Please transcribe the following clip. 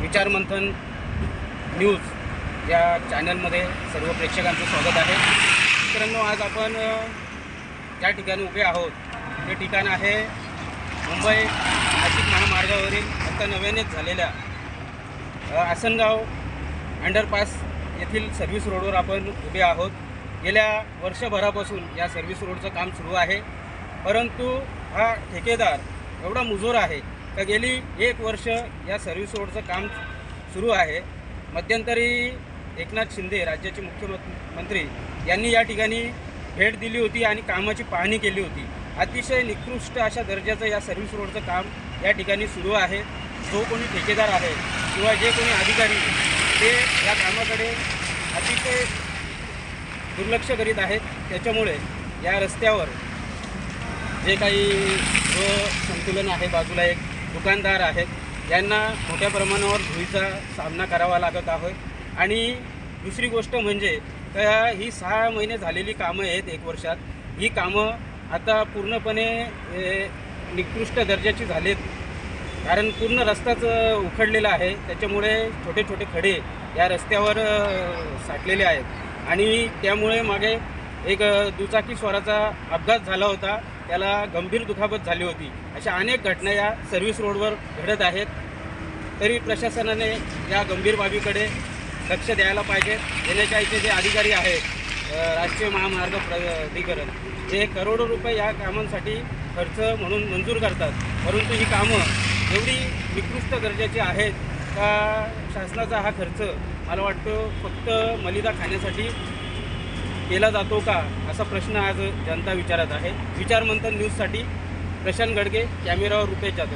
विचारमंथन न्यूज या चॅनलमध्ये सर्व प्रेक्षकांचं स्वागत आहे. मित्रांनो आज आपण ज्या ठिकाणी उभे आहोत ते ठिकाण आहे मुंबई नाशिक महामार्गावरील आता नव्यानेच झालेल्या आसनगाव अंडरपास येथील सर्व्हिस रोडवर आपण उभे आहोत. गेल्या वर्षभरापासून या सर्व्हिस रोडचं काम सुरू आहे. परंतु हा ठेकेदार एवढा मुजोर आहे का गेली एक वर्ष या सर्व्हिस रोडचं काम सुरू आहे. मध्यंतरी एकनाथ शिंदे राज्याचे मुख्यमंत्री यांनी या ठिकाणी भेट दिली होती आणि कामाची पाहणी केली होती. अतिशय निकृष्ट अशा दर्जाचं या सर्व्हिस रोडचं काम या ठिकाणी सुरू आहे. जो कोणी ठेकेदार आहे किंवा जे कोणी अधिकारी ते या कामाकडे अतिशय दुर्लक्ष करीत आहेत. त्याच्यामुळे या रस्त्यावर जे काही जो संतुलन आहे बाजूला एक दुकानदार आहेत यांना मोठ्या प्रमाणावर धुळीचा सामना करावा लागत आहे. आणि दुसरी गोष्ट म्हणजे का ही सहा महिने झालेली कामं आहेत एक वर्षात. ही कामं आता पूर्णपणे निकृष्ट दर्जाची झालेत. कारण पूर्ण रस्ताच उखडलेला आहे. त्याच्यामुळे छोटे छोटे खडे या रस्त्यावर साठलेले आहेत. आणि त्यामुळे मागे एक दुचाकी स्वराचा अपघात झाला होता. त्याला गंभीर दुखापत झाली होती. अशा अनेक घटना या सर्व्हिस रोडवर घडत आहेत. तरी प्रशासनाने या गंभीर बाबीकडे लक्ष द्यायला पाहिजे. येण्याच्या इथे जे अधिकारी आहेत राष्ट्रीय महामार्ग प्राधिकरण जे करोडो रुपये या कामांसाठी खर्च म्हणून मंजूर करतात. परंतु ही कामं एवढी निकृष्ट दर्जाची आहेत का शासनाचा हा खर्च मला वाटतं फक्त मलिदा खाण्यासाठी केला जातो का असा प्रश्न आज जनता विचारत आहे. विचारमंथन न्यूजसाठी प्रशांत गडगे कॅमेरावर रुपेश जाधव.